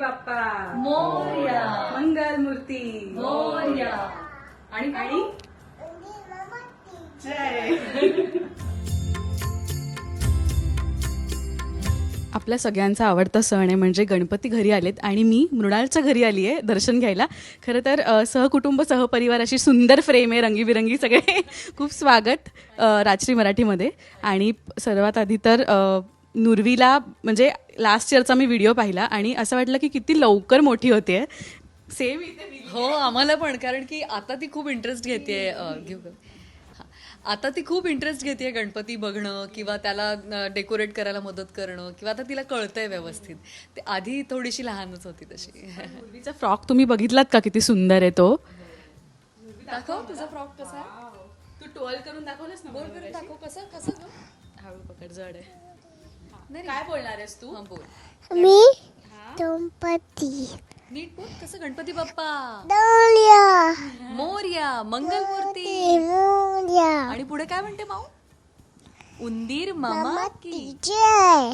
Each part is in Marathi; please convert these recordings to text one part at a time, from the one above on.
बाप्पा. मोर्या. मंगल मूर्ती मोर्या. आणि आणि? जय. आपल्या सगळ्यांचा आवडता सण आहे म्हणजे गणपती घरी आलेत आणि मी मृणालच्या घरी आली आहे दर्शन घ्यायला. खरं तर अ, सहकुटुंब सहपरिवार अशी सुंदर फ्रेम आहे रंगीबिरंगी सगळे. खूप स्वागत अ, राजश्री मराठीमध्ये. आणि सर्वात आधी तर अ, नुरवीला म्हणजे लास्ट इयरचा मी व्हिडिओ पाहिला आणि असं वाटलं की किती लवकर मोठी होते सेम इथे हो आम्हाला पण कारण की आता ती खूप इंटरेस्ट घेते घेऊ. आता ती खूप इंटरेस्ट घेते गणपती बघणं किंवा त्याला डेकोरेट करायला मदत करणं किंवा आता तिला कळतंय व्यवस्थित. ते आधी थोडीशी लहानच होती तशी. फ्रॉक तुम्ही बघितलात का? किती सुंदर आहे तो. दाखव तुझा फ्रॉक कसा आहे? तू टोल करून दाखवलंस ना बोल बरं दाखव कसं कसं? हळू पकड जड आहे. काय बोलणार आहेस तू? हा, बोल. मी गणपती. नीट बोल कसं गणपती बाप्पा? दौल्या मोर्या मंगलमूर्ती. मोर्या आणि पुढे काय म्हणते माऊ? उंदीर मामा की जय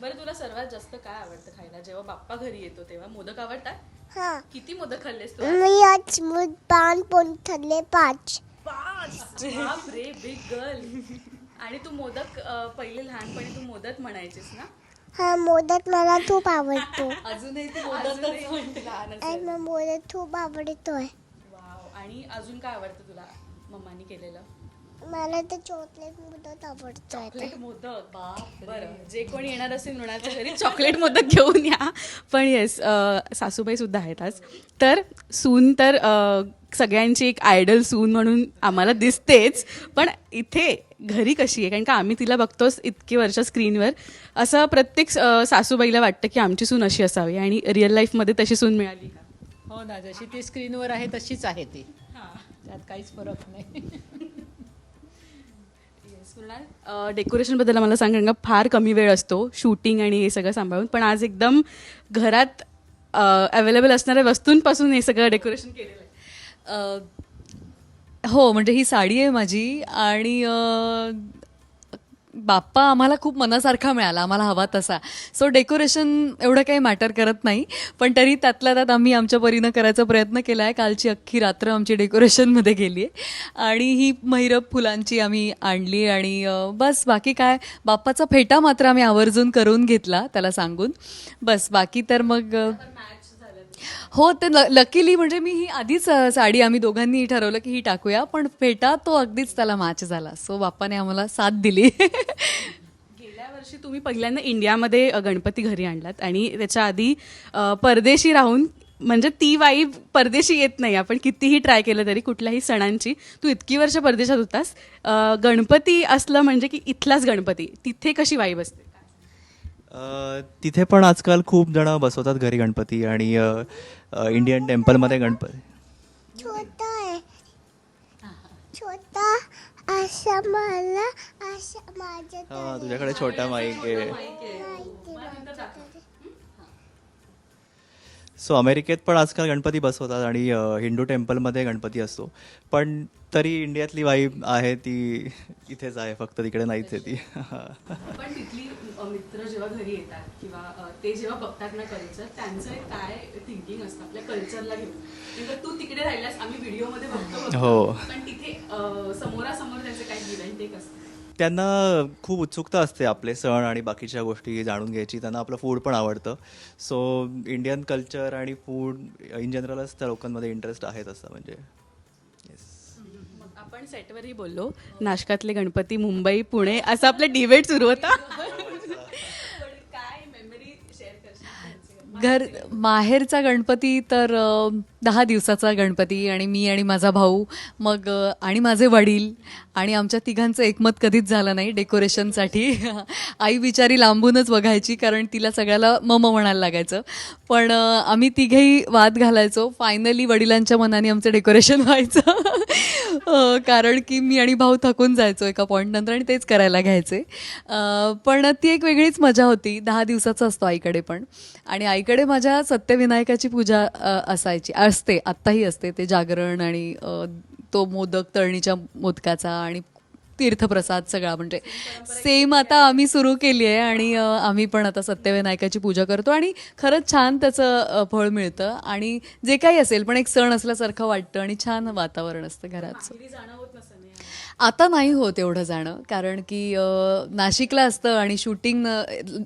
बरं तुला सर्वात जास्त काय आवडतं खायला? जेव्हा बाप्पा घरी येतो तेव्हा मोदक आवडतात? हा. किती मोदक खाल्लेस तू मी आज मूद पान पण थल्ले पाच. पाच? बाप रे बिग गर्ल आणि तू मोदक अं, पहिले लहानपणी तू मोदक म्हणायचीस ना? हा मोदक मला खूप आवडतो. अजूनही ती मोदकच म्हणते. लहान आणि मग मोदक खूप आवडतोय. वाव. आणि अजून काय आवडतं तुला मम्मानी केलेलं? मला तर चॉकलेट मोदक आवडतोय चॉकलेट मोदक बरं. जे कोणी येणार असेल मृणाच्या घरी चॉकलेट मोदक घेऊन या. पण येस सासूबाई सुद्धा आहेत आज. तर सून तर अ, सगळ्यांची एक आयडल सून म्हणून आम्हाला दिसतेच. पण इथे घरी कशी आहे? कारण का आम्ही तिला बघतोच इतकी वर्ष स्क्रीनवर. असं प्रत्येक अ, सासूबाईला वाटतं की आमची सून अशी असावी. आणि रिअल लाईफमध्ये तशी सून मिळाली का? हो ना जशी ती स्क्रीनवर आहे तशीच आहे ती. त्यात काहीच फरक नाही. डेकोरेशनबद्दल मला सांग का फार कमी वेळ असतो शूटिंग आणि हे सगळं सांभाळून. पण आज एकदम घरात अवेलेबल असणाऱ्या वस्तूंपासून हे सगळं डेकोरेशन केलेलं आहे. हो म्हणजे ही साडी आहे माझी आणि बाप्पा आम्हाला खूप मनासारखा मिळाला आम्हाला हवा तसा. सो डेकोरेशन एवढं काही मॅटर करत नाही पण तरी त्यातल्या त्यात आम्ही आमच्या परीनं करायचा प्रयत्न केला आहे कालची अख्खी रात्र आमची डेकोरेशनमध्ये गेली आहे आणि ही महिरप फुलांची आम्ही आणली आणि बस बाकी काय बाप्पाचा फेटा मात्र आम्ही आवर्जून करून घेतला त्याला सांगून. बस बाकी तर मग हो ते लकीली म्हणजे मी ही आधीच साडी आम्ही दोघांनी ठरवलं की ही टाकूया पण फेटा तो अगदीच त्याला मॅच झाला. सो बाप्पाने आम्हाला साथ दिली. गेल्या वर्षी तुम्ही पहिल्यांदा इंडियामध्ये गणपती घरी आणलात आणि त्याच्या आधी परदेशी राहून म्हणजे ती वाईब परदेशी येत नाही. आपण कितीही ट्राय केलं तरी कुठल्याही सणांची तू इतकी वर्ष परदेशात होतास. गणपती असलं म्हणजे की इथलाच गणपती. तिथे कशी वाईब असते? तिथे पण आजकाल खूप जण बसवतात घरी गणपती आणि अ, अ, इंडियन टेम्पलमध्ये गणपती. छोटा आहे. छोटा असा मला असा माझ्या हा तुझ्याकडे छोटा माईक आहे. सो अमेरिकेत पण आजकाल गणपती बसवतात आणि हिंदू टेम्पलमध्ये गणपती असतो पण तरी इंडियातली वाईब आहे ती इथेच आहे फक्त तिकडे नाहीच आहे ती पण तिथली मित्र जेव्हा घरी येतात किंवा ते जेव्हा बघतात ना कल्चर त्यांचं काय थिंकिंग असतं आपल्या कल्चरला घेऊन तू तिकडे आम्ही व्हिडिओमध्ये बघतो. हो. पण तिथे समोरासमोर त्यांचे काय त्यांना खूप उत्सुकता असते आपले सण आणि बाकीच्या गोष्टी जाणून घ्यायची. त्यांना आपलं फूड पण आवडतं. सो इंडियन कल्चर आणि फूड इन जनरलच त्या लोकांमध्ये इंटरेस्ट आहे तसं म्हणजे. आपण सेटवरही बोललो. नाशकातले गणपती मुंबई पुणे असं आपलं डिबेट सुरू होता. घर माहेरचा गणपती तर दहा दिवसाचा गणपती आणि मी आणि माझा भाऊ मग आणि माझे वडील आणि आमच्या तिघांचं एकमत कधीच झालं नाही डेकोरेशनसाठी. आई बिचारी लांबूनच बघायची कारण तिला सगळ्याला मम म्हणायला लागायचं. पण आम्ही तिघेही वाद घालायचो. फायनली वडिलांच्या मनाने आमचं डेकोरेशन व्हायचं. कारण की मी आणि भाऊ थकून जायचो एका पॉईंट नंतर आणि तेच करायला घ्यायचे. पण ती एक वेगळीच मजा होती. दहा दिवसाचा असतो आईकडे पण. आणि आईकडे माझ्या सत्यविनायकाची पूजा असायची. असते. आत्ताही असते. ते जागरण आणि तो मोदक तळणीच्या मोदकाचा आणि तीर्थप्रसाद सगळा. म्हणजे सेम आता आम्ही सुरू केली आहे आणि आम्ही पण आता सत्यविनायकाची पूजा करतो आणि खरंच छान त्याचं फळ मिळतं आणि जे काही असेल पण एक सण असल्यासारखं वाटतं आणि छान वातावरण असतं घराचं. आता नाही होत एवढं जाणं कारण की नाशिकला असतं आणि शूटिंग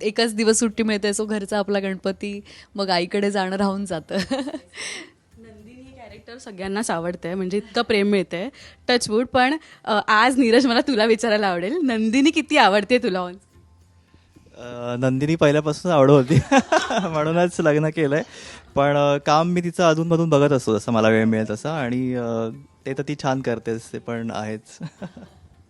एकच दिवस सुट्टी मिळते सो घरचा आपला गणपती मग आईकडे जाणं राहून जातं. कॅरेक्टर सगळ्यांनाच आवडते म्हणजे इतकं प्रेम मिळतंय. टचवूड पण आज नीरज मला तुला विचारायला आवडेल. नंदिनी किती आवडते तुला नंदिनी पहिल्यापासून आवड होती. म्हणूनच लग्न केलंय. पण काम मी तिचं अधूनमधून बघत असतो जसं मला वेळ मिळेल तसं. आणि ते तर ती छान करतेच ते पण आहेच.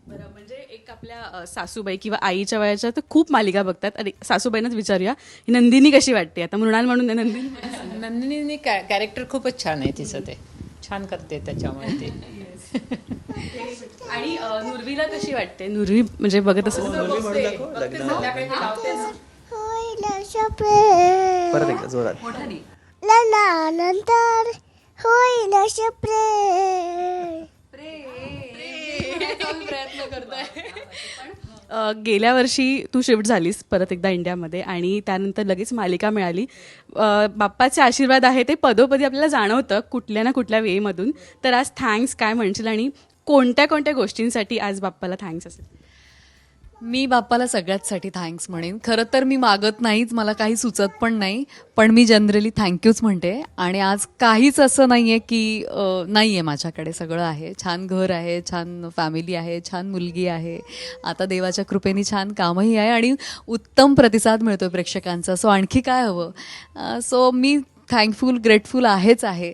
बरं म्हणजे एक आपल्या सासूबाई किंवा आईच्या वयाच्या तर खूप मालिका बघतात. अरे सासूबाईंनाच विचारूया नंदिनी कशी वाटते? आता मृणाल म्हणून नंदिनी. नंदिनी कॅरेक्टर खूपच छान आहे तिचं ते. छान करते त्याच्यामुळे ते. आणि नुर्वीला कशी वाटते? नुर्वी म्हणजे बघत असं होईल असं प्रेम परत एकदा जोरात. लग्नानंतर होईल प्रेम अ, गेल्या वर्षी तू शिफ्ट झालीस परत एकदा इंडियामध्ये आणि त्यानंतर लगेच मालिका मिळाली. बाप्पाचे आशीर्वाद आहे ते पदोपदी आपल्याला जाणवतं कुठल्या ना कुठल्या वेमधून. तर आज थँक्स काय म्हणशील आणि कोणत्या कोणत्या गोष्टींसाठी आज बाप्पाला थँक्स असेल? मी बाप्पाला सगळ्याचसाठी थँक्स म्हणेन. खरं तर मी मागत नाहीच मला काही सुचत पण नाही पण मी जनरली थँक्यूच म्हणते. आणि आज काहीच असं नाही आहे की नाही आहे माझ्याकडे सगळं आहे. छान घर आहे छान फॅमिली आहे छान मुलगी आहे. आता देवाच्या कृपेने छान कामही आहे आणि उत्तम प्रतिसाद मिळतो प्रेक्षकांचा. सो आणखी काय हवं? सो मी थँकफुल ग्रेटफुल आहेच आहे.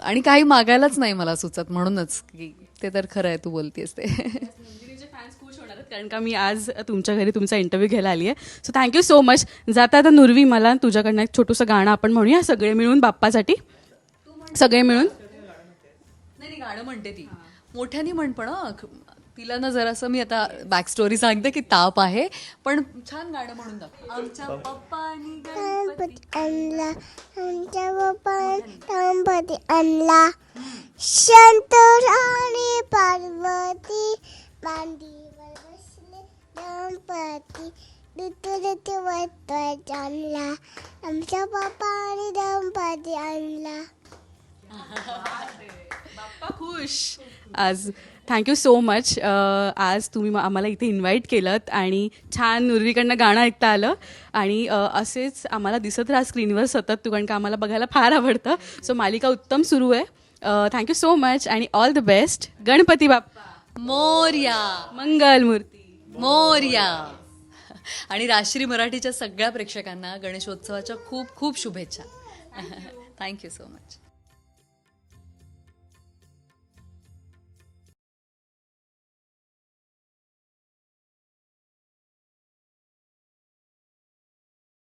आणि काही मागायलाच नाही मला सुचत म्हणूनच की ते तर खरं आहे तू बोलतेस ते नंदिनीचे फॅन्स खुश होणार आहेत कारण का मी आज तुमच्या घरी तुमचा इंटरव्ह्यू घ्यायला आली आहे. सो थँक्यू सो मच जाता आता नुर्वी मला तुझ्याकडनं एक छोटंसं गाणं आपण म्हणूया सगळे मिळून बाप्पासाठी. सगळे मिळून? नाही नाही गाणं म्हणते ती. मोठ्याने म्हण पण. तिला ना जरासं मी आता बॅक स्टोरी सांगते की ताप आहे. पण छान गाणं म्हणून दाखव. आमच्या पप्पानी गणपती. आणला. आमच्या बाप्पा गणपती आणला. संतोष आणि पार्वती बसले गणपती ऋतू आणला. आमच्या बाप्पाने गणपती आणला. बाप्पा खुश. आज थँक्यू सो मच आज तुम्ही आम्हाला इथे इन्व्हाइट केलं आणि छान नुर्वीकडनं गाणं ऐकता आलं. आणि असेच आम्हाला दिसत राहा स्क्रीनवर सतत तू कारण का आम्हाला बघायला फार आवडतं. सो मालिका उत्तम सुरू आहे. थँक्यू सो मच आणि all the best Ganpati Bappa. Morya. Mangal Murti. Morya. आणि राश्री मराठीच्या सगळ्या प्रेक्षकांना गणेशोत्सवाच्या खूप खूप शुभेच्छा. Thank you so much